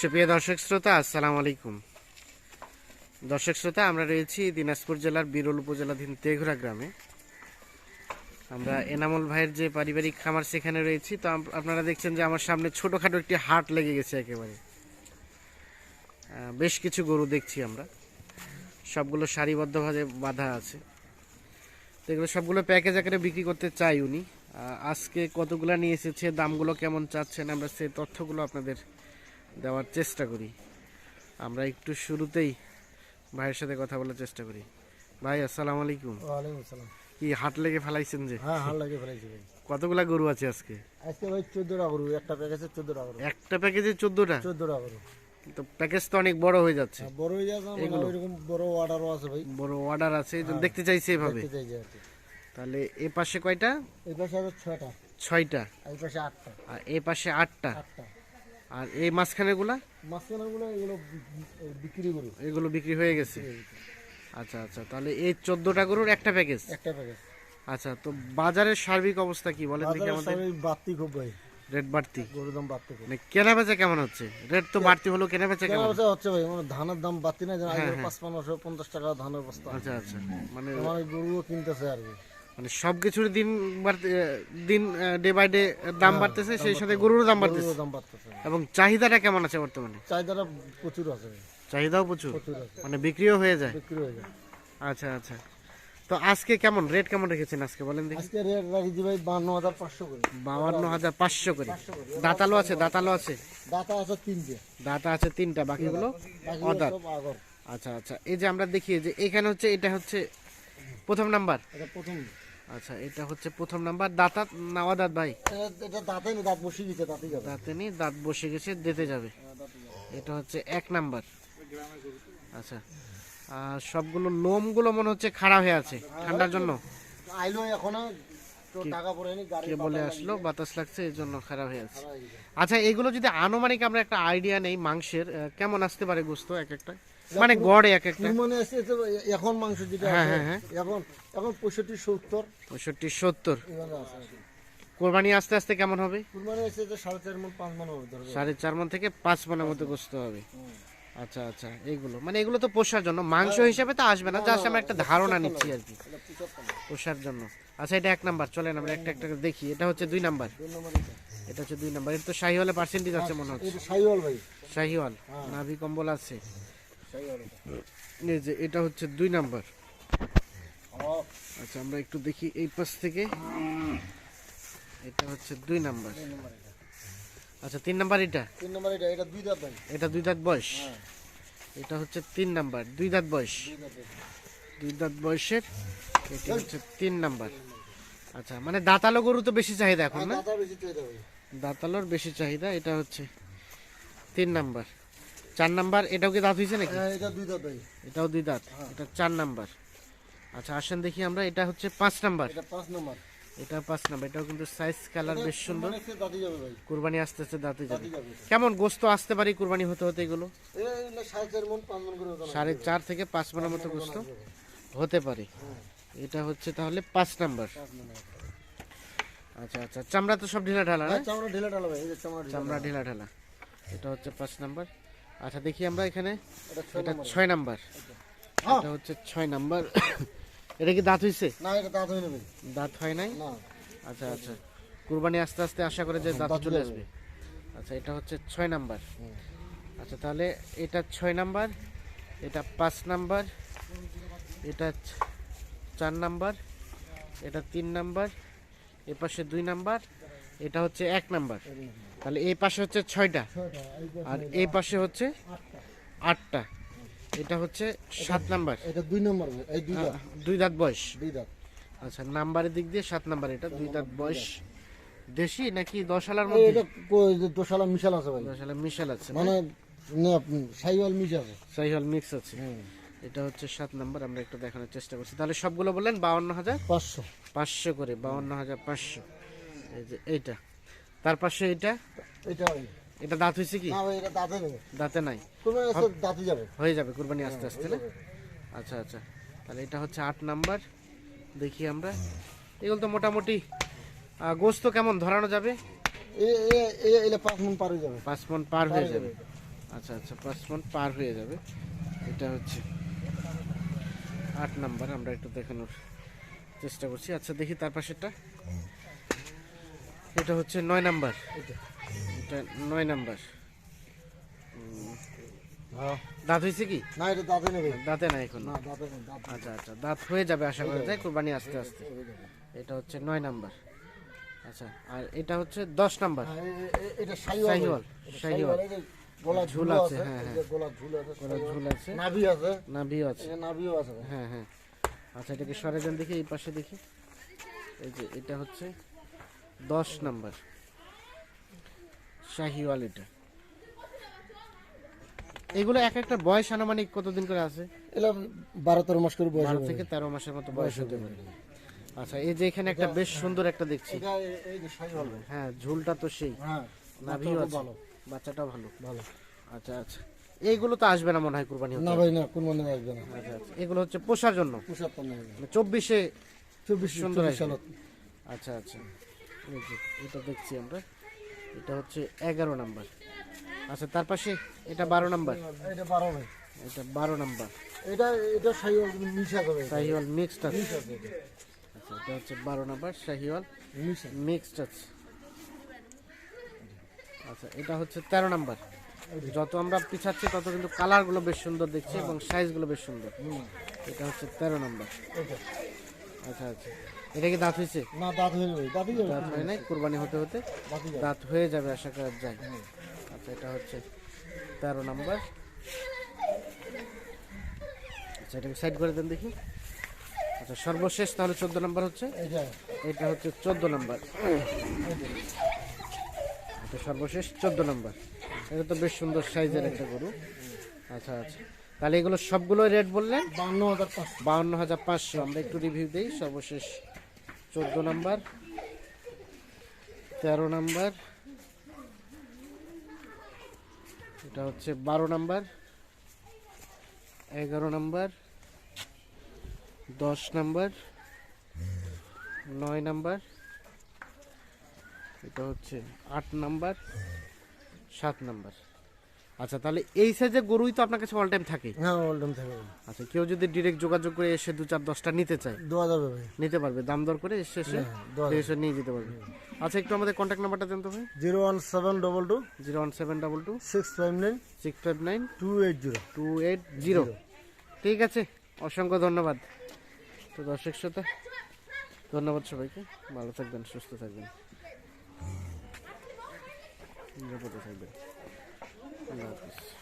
সুপ্রিয় দর্শক শ্রোতা, আসসালামু আলাইকুম। দর্শক শ্রোতা, আমরা রয়েছি দিনাজপুর জেলার বিরল উপজেলাধীন তেঘরা গ্রামে। আমরা এনামল ভাইয়ের যে পারিবারিক খামার সেখানে রয়েছি। তো আপনারা দেখছেন যে আমার সামনে ছোটোখাটো একটি হাট লেগে গেছে একেবারে। বেশ কিছু গরু দেখছি আমরা। সবগুলো সারিবদ্ধভাবে বাঁধা আছে। তো এগুলো সবগুলো প্যাকেজ আকারে বিক্রি করতে চাই উনি। আজকে কতগুলো নিয়ে এসেছে, দামগুলো কেমন চাচ্ছেন, আমরা সেই তথ্যগুলো আপনাদের দেওয়ার চেষ্টা করি। আমরা একটু শুরুতেই ভাইয়ের সাথে কথা বলার চেষ্টা করি। ভাই আসসালামু আলাইকুম। ওয়ালাইকুম আসসালাম। কি হাট লেগে ফেলাইছেন যে? হ্যাঁ হাল লাগে ফেলাইছি ভাই। কতগুলা গরু আছে আজকে? আজকে ভাই করব একটা প্যাকেজে চোদ্দ টাকা করব একটা প্যাকেজে চোদ্দটা? চোদ্দ টাকা করব তো প্যাকেজ তো অনেক বড় হয়ে যাচ্ছে। হ্যাঁ, বড় হয়ে যাচ্ছে মানে ওইরকম বড় অর্ডারও আছে ভাই। বড় অর্ডার আছে এই দেখতে চাইছি এভাবে। দেখতে চাইছি তাহলে এ পাশে কয়টা? এই পাশে আরও ছয়টা। ছয়টা। এই পাশে আটটা। আর এ পাশে আটটা। আটটা। আর এই মাঝখানে গুলা মাঝখানেগুলো এগুলো বিক্রি করি। এগুলো বিক্রি হয়ে গেছে। আচ্ছা আচ্ছা তাহলে এই চোদ্দটা গরুর একটা প্যাকেজ একটা প্যাকেজ আচ্ছা তো বাজারের সার্বিক অবস্থা কি বলেন দেখি আমাদের। বাড়তি খুব ভাই। রেট বাড়তি? গরুর দাম বাড়তি মানে কেনা বেচা কেমন হচ্ছে? রেট তো বাড়তি হলো কেনা বেচা কেমন বেচা হচ্ছে? ভাই মানে ধানের দাম বাড়তি না আগে পাঁচপান্নশো পঞ্চাশ টাকা ধানের বস্তা। আচ্ছা আচ্ছা মানে মানে গরুও কিনতেছে আর কি। মানে সবকিছুর দিন বাড়তে- দিন ডে বাই ডে দাম বাড়তেছে সেই সাথে গরুরও দাম বাড়তেছে। দাম বাড়তেছে। এবং চাহিদাটা কেমন আছে বর্তমানে? চাহিদাটা প্রচুর আছে। চাহিদাও প্রচুর? মানে বিক্রিও হয়ে যায়? বিক্রি হয়ে যায়। আচ্ছা আচ্ছা। তো আজকে কেমন রেট কেমন রেখেছেন আজকে বলেন দেখি। আজকে রেট রাখি ভাই বান্ন হাজার পাঁচশো করে। বাউান্ন হাজার পাঁচশো করে। দাঁতালো আছে দাঁতালো আছে? দাতা আছে তিনটে। দাঁতা আছে তিনটা বাকিগুলো বাকি অদাঁত আচ্ছা আচ্ছা। এই যে আমরা দেখি যে এখানে হচ্ছে এটা হচ্ছে প্রথম নাম্বার? এটা প্রথম। আচ্ছা এটা হচ্ছে প্রথম নাম্বার। দাঁতা নাওয়া দাঁত ভাই? এটা- দাঁতে নি দাঁত বসিয়ে দিচ্ছে দাঁতে যাবে দাঁতে নেই দাঁত বসে গেছে দিতে যাবে। এটা হচ্ছে এক নাম্বার। আচ্ছা আর সবগুলো লোমগুলো মনে হচ্ছে খাড়া হয়ে আছে ঠান্ডার জন্য? আইলো এখন নি কে বলে আসলো? বাতাস লাগছে এই জন্য খারাপ হয়ে আছে। আচ্ছা এগুলো যদি আনুমানিক আমরা একটা আইডিয়া নেই মাংসের কেমন আসতে পারে গোস্ত এক একটা? মানে গড়ে এক একটা। আসছে তো এখন মাংস যেটা হ্যাঁ, আছে, হ্যাঁ, হ্যাঁ। এখন এখন পঁয়ষট্টি সত্তর। পঁয়ষট্টি সত্তর। এভাবে আছে আর কি। কোরবানি আস্তে আস্তে কেমন হবে? কুরবানি আসছে তো সাড়ে চার মন পাঁচ মন হবে। ধরবে সাড়ে চার মন থেকে পাঁচ মনের মতো গোস্ত হবে। আচ্ছা আচ্ছা এইগুলো। মানে এগুলো তো পোষার জন্য। মাংস হিসেবে তো আসবে না জাস্ট আমরা একটা ধারণা নিচ্ছি আর কি। পোষার জন্য। আচ্ছা এটা এক নাম্বার। চলেন আমরা একটা একটা দেখি। এটা হচ্ছে দুই নাম্বার। দুই নম্বর এটা। হচ্ছে দুই নাম্বার। এটা তো শাহিওয়ালে পার্সেন্টেজ আছে মনে হচ্ছে। এটা সাইওয়াল ভাই। শাহিওয়াল। নাভি কম্বল আছে। এই যে এটা হচ্ছে দুই নাম্বার। আচ্ছা আমরা একটু দেখি এই পাশ থেকে। এটা হচ্ছে দুই নাম্বার। আচ্ছা তিন নাম্বার এটা? তিন নম্বর এটা এটা দুই দাঁত এটা দুই দাঁত বয়স? হ্যাঁ। এটা হচ্ছে তিন নাম্বার। দুই দাঁত বয়স? দুই দাঁত। বয়সের এটা হচ্ছে তিন নাম্বার। আচ্ছা মানে দাঁতালো গরু তো বেশি চাহিদা এখন না? চাইতে ভাই। দাঁতালোর বেশি চাহিদা এটা হচ্ছে তিন নাম্বার। চার নাম্বার এটাও কি দাঁত হয়েছে নাকি? হ্যাঁ এটা দুই দাঁত এটাও দুই দাঁত এটা চার নাম্বার। আচ্ছা আসেন দেখি আমরা এটা হচ্ছে পাঁচ নাম্বার। এটা পাঁচ নম্বর। এটা পাঁচ নাম্বার এটাও কিন্তু সাইজ কালার বেশ সুন্দর। কুরবানি আস্তে আস্তে দাঁতে যাবে। কেমন গোস্ত আসতে পারি কুরবানি হতে হতে এগুলো? সাড়ে চার থেকে পাঁচ মনের মতো গোস্ত হতে পারে। এটা হচ্ছে তাহলে পাঁচ নাম্বার। আচ্ছা আচ্ছা চামড়া তো সব ঢিলা ঢালা হ্যাঁ, চামড়া ঢেলে ঢেলে চামড়া ঢিলা ঢালা। এটা হচ্ছে পাঁচ নাম্বার। আচ্ছা দেখি আমরা এখানে। এটা ছয় নম্বর। হ্যাঁ। এটা হচ্ছে ছয় নাম্বার। এটা কি দাঁত হয়েছে না এটা দাঁত হয়নি দাঁত হয় নাই? না। আচ্ছা আচ্ছা। কুরবানি আস্তে আস্তে আশা করে যে দাঁত চলে আসবে। আচ্ছা এটা হচ্ছে ছয় নাম্বার। আচ্ছা তাহলে এটা ছয় নাম্বার এটা পাঁচ নাম্বার এটা চার নাম্বার এটা তিন নাম্বার এ পাশে দুই নাম্বার এটা হচ্ছে এক নাম্বার। তাহলে এই পাশে হচ্ছে ছয়টা। আর এই পাশে হচ্ছে আটটা। এটা হচ্ছে সাত নাম্বার। এটা দুই নম্বর এই দুই দাঁত। দুই দাঁত বয়স। দুই দাঁত। আচ্ছা নাম্বারের দিক দিয়ে সাত নাম্বার এটা দুই দাঁত বয়স। দেশি নাকি দশ আলার মধ্যে? এটা যে মিশাল আছে ভাই। দশ আলার মিশাল আছে মানে সাইওয়াল মিশ আছে। সাইহল মিক্স আছে। এটা হচ্ছে সাত নাম্বার আমরা একটু দেখানোর চেষ্টা করছি। তাহলে সবগুলো বললেন বাউন্ন হাজার? পাঁচশো। পাঁচশো করে বাউন্ন হাজার পাঁচশো। এই যে এইটা। তার পাশে এটা? এটা এটা দাঁত হয়েছে কি? না এটা দাঁতে নেই। দাঁতে নাই। তুমি এসে দাঁতে যাবে। হয়ে যাবে কুরবানি আস্তে আস্তে না? আচ্ছা আচ্ছা। তাহলে এটা হচ্ছে আট নাম্বার। দেখি আমরা। এগুলো তো মোটামুটি গোস্ত কেমন ধরানো যাবে? এ এ- এ- পাঁচ মন পার হয়ে যাবে। পাঁচ মন পার হয়ে যাবে। আচ্ছা আচ্ছা পাঁচ মন পার হয়ে যাবে। এটা হচ্ছে আট নাম্বার আমরা একটু দেখানোর চেষ্টা করছি। আচ্ছা দেখি তার পাশেরটা। এটা হচ্ছে নয় নাম্বার। এটা নয় নাম্বার। হ্যাঁ। দাঁত হয়েছে কি? না এটা দাঁতে নেবে দাঁতে না এখন? না দাঁতে আচ্ছা আচ্ছা দাঁত হয়ে যাবে আশা করা যায় কোরবানি আস্তে আস্তে। এটা হচ্ছে নয় নাম্বার। আচ্ছা আর এটা হচ্ছে দশ নাম্বার। হ্যাঁ, এটা শাহিওয়াল শাহিওয়াল, এটা শাহিওয়াল। এই যে গলা ঝুল আছে, হ্যাঁ, গলা ঝুল আছে গলা ঝুল আছে। নাভি আছে। নাভিও আছে। নাভিও আছে হ্যাঁ হ্যাঁ। আচ্ছা এটাকে সরে যান দেখি এই পাশে দেখি। এই যে এটা হচ্ছে দশ নাম্বার। শাহিওয়াল এটা এগুলো এক একটা বয়স আনুমানিক কতদিন করে আছে? বারো তেরো মাস করে বয়স বারো থেকে তেরো মাসের মতো বয়স হতে পারে। আচ্ছা এই যে এখানে একটা বেশ সুন্দর একটা দেখছি। হ্যাঁ ঝুলটা তো সেই। হ্যাঁ নাভিও বাচ্চাটা ভালো। ভালো। ভালো। আচ্ছা আচ্ছা। এইগুলো তো আসবে না মনে হয় কুরবানি না ভাই না কোন মনে আসবে না। আচ্ছা আচ্ছা। এগুলো হচ্ছে পোষার জন্য? তো নেই মানে চব্বিশে চব্বিশ সুন্দর আচ্ছা আচ্ছা। এই যে এটা দেখছি আমরা। এটা হচ্ছে এগারো নাম্বার। আচ্ছা তার পাশে এটা বারো নাম্বার। এটা বারো এটা বারো নাম্বার। এটা এটা শাহিওয়াল মিশা করে শাহিওয়াল মিক্সড আছে। আচ্ছা এটা হচ্ছে বারো নাম্বার শাহিওয়াল মিক্সড আছে। আচ্ছা এটা হচ্ছে তেরো নাম্বার। যত আমরা পিছাচ্ছি তত কিন্তু কালারগুলো বেশ সুন্দর দেখছি এবং সাইজগুলো বেশ সুন্দর। এটা হচ্ছে তেরো নাম্বার। আচ্ছা আচ্ছা। এটা কি দাঁত হয়েছে? না দাঁত হয়ে যাবে দাঁতই যাবে। দাঁত হয় নাই? কোরবানি হতে হতে দাঁত হয়ে যাবে আশা করা যায়। আচ্ছা এটা হচ্ছে তেরো নাম্বার। আচ্ছা এটাকে সাইড করে দেন দেখি। আচ্ছা সর্বশেষ তাহলে চোদ্দ নাম্বার হচ্ছে। এটা হচ্ছে চোদ্দ নাম্বার। এটা সর্বশেষ চোদ্দ নাম্বার। এটা তো বেশ সুন্দর সাইজের একটা গরু। আচ্ছা আচ্ছা। তাহলে এগুলো সবগুলো রেট বললেন? বান্ন হাজার বাউন্ন হাজার পাঁচশো। আমরা একটু রিভিউ দিই। সর্বশেষ চোদ্দ নাম্বার, তেরো নাম্বার, এটা হচ্ছে বারো নাম্বার, এগারো নাম্বার, দশ নাম্বার, নয় নাম্বার, এটা হচ্ছে আট নাম্বার, সাত নাম্বার। আচ্ছা তাহলে এই সাইজের গরুই তো আপনার কাছে অল টাইম থাকে? হ্যাঁ অল টাইম থাকে। আচ্ছা কেউ যদি ডিরেক্ট যোগাযোগ করে এসে দু চার দশটা নিতে চায় দেওয়া যাবে ভাই। নিতে পারবে দাম দর করে এসে এসে দেখে এসে নিয়ে যেতে পারবে। আচ্ছা একটু আমাদের কন্ট্যাক্ট নাম্বারটা দেন তো ভাই। Zero one seven double two zero one seven double two six five nine six five nine two eight zero two eight zero ঠিক আছে অসংখ্য ধন্যবাদ। তো দর্শক শ্রোতা ধন্যবাদ সবাইকে। ভালো থাকবেন সুস্থ থাকবেন। নিরাপদে থাকবেন। Allah'a emanet